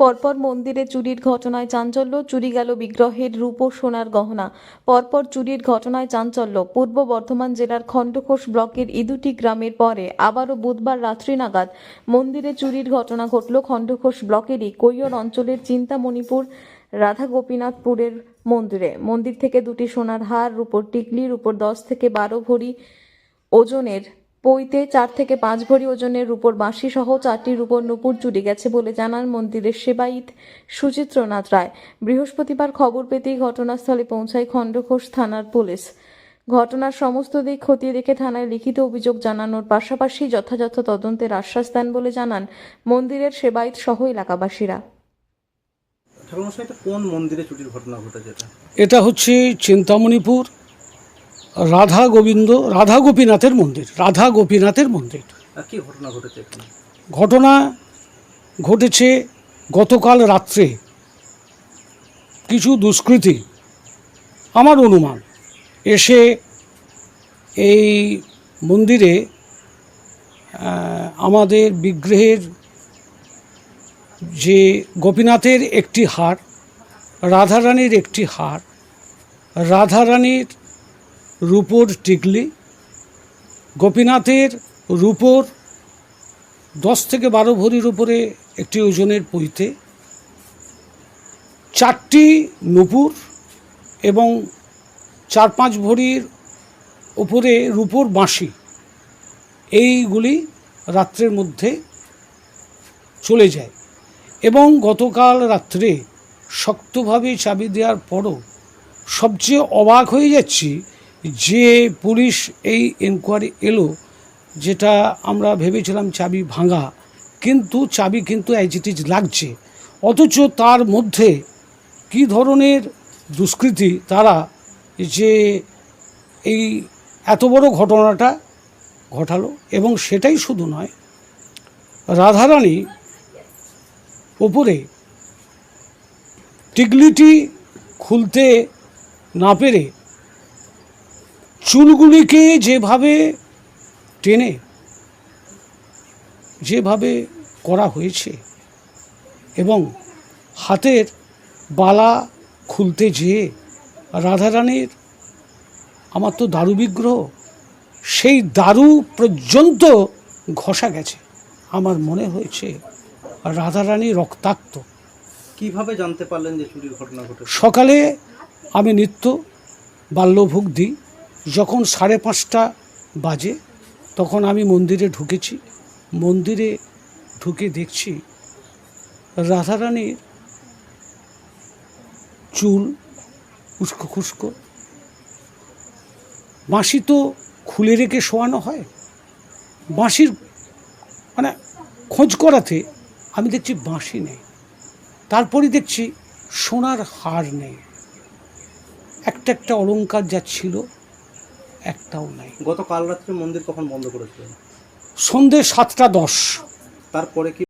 পরপর মন্দিরে চুরির ঘটনায় চাঞ্চল্য, চুরি গেল বিগ্রহের রূপ ও সোনার গহনা। পরপর চুরির ঘটনায় চাঞ্চল্য, পূর্ব বর্ধমান জেলার খণ্ডঘোষ ব্লকের ইদুটি গ্রামের পরে আবারও বুধবার রাত্রি নাগাদ মন্দিরে চুরির ঘটনা ঘটল খণ্ডঘোষ ব্লকেরই কৈয়র অঞ্চলের চিন্তামণিপুর রাধা গোপীনাথপুরের মন্দিরে। মন্দির থেকে দুটি সোনার হার, রূপোর টিকলির উপর দশ থেকে বারো ভরি ওজনের পইতে চার থেকে পাঁচ ভরি ওজনের রূপোর বাঁশি সহ চারটি রূপোর নুপুর চুরি গেছে বলে জানান মন্দিরের সেবায়িত সুচিত্রনাথ রায়। বৃহস্পতিবার খবর পেতেই ঘটনাস্থলে পৌঁছায় খণ্ডঘোষ থানার পুলিশ। ঘটনার সমস্ত দিক খতিয়ে দেখে থানায় লিখিত অভিযোগ জানানোর পাশাপাশি যথাযথ তদন্তের আশ্বাস দেন বলে জানান মন্দিরের সেবায়িত সহ এলাকাবাসীরা। কোন মন্দিরে চুরির ঘটনা ঘটেছে এটা? এটা হচ্ছে চিন্তামণিপুর রাধা গোবিন্দ রাধা গোপীনাথের মন্দির রাধা গোপীনাথের মন্দির। কি ঘটনা ঘটেছে ঘটনা ঘটেছে গতকাল রাত্রে। কিছু দুষ্কৃতী আমার অনুমান এসে এই মন্দিরে আমাদের বিগ্রহের যে গোপীনাথের একটি হার রাধারানীর একটি হার রাধারানীর রূপোর টিকলি, গোপীনাথের রূপোর দশ থেকে বারো ভরির উপরে একটি ওজনের পইতে চারটি নুপুর এবং চার পাঁচ ভরির উপরে রূপোর বাঁশি। এইগুলি রাত্রের মধ্যে চলে যায় এবং গতকাল রাত্রে শক্তভাবে চাবি দেওয়ার পরও সবচেয়ে অবাক হয়ে যাচ্ছি যে পুলিশ এই এনকোয়ারি এলো, যেটা আমরা ভেবেছিলাম চাবি ভাঙা, কিন্তু চাবি কিন্তু অ্যাজ ইট ইজ লাগছে। অথচ তার মধ্যে কি ধরনের দুষ্কৃতি তারা যে এই এত বড় ঘটনাটা ঘটালো, এবং সেটাই শুধু নয়, রাধারানী ওপরে টিকলিটি খুলতে না পেরে চুলগুলিকে যেভাবে টেনে যেভাবে করা হয়েছে এবং হাতের বালা খুলতে যেয়ে রাধারানীর আমার তো দারু বিগ্রহ সেই দারু পর্যন্ত ঘষা গেছে। আমার মনে হয়েছে রাধারানী রক্তাক্ত। কীভাবে জানতে পারলেন যে চুরির ঘটনা ঘটেছে? সকালে আমি নিত্য বাল্যভোগ দিই। যখন সাড়ে পাঁচটা বাজে, তখন আমি মন্দিরে ঢুকেছি। মন্দিরে ঢুকে দেখছি রাধারানীর চুল উস্কো খুস্কো। বাঁশি তো খুলে রেখে শোয়ানো হয়। বাঁশির মানে খোঁজ করাতে আমি দেখছি বাঁশি নেই। তারপরে দেখছি সোনার হার নেই। একটা একটা অলংকার যা ছিল একটাও নাই। গত কাল রাত্রে মন্দির কখন বন্ধ করেছিলেন সন্ধে সাতটা দশ। তারপরে কি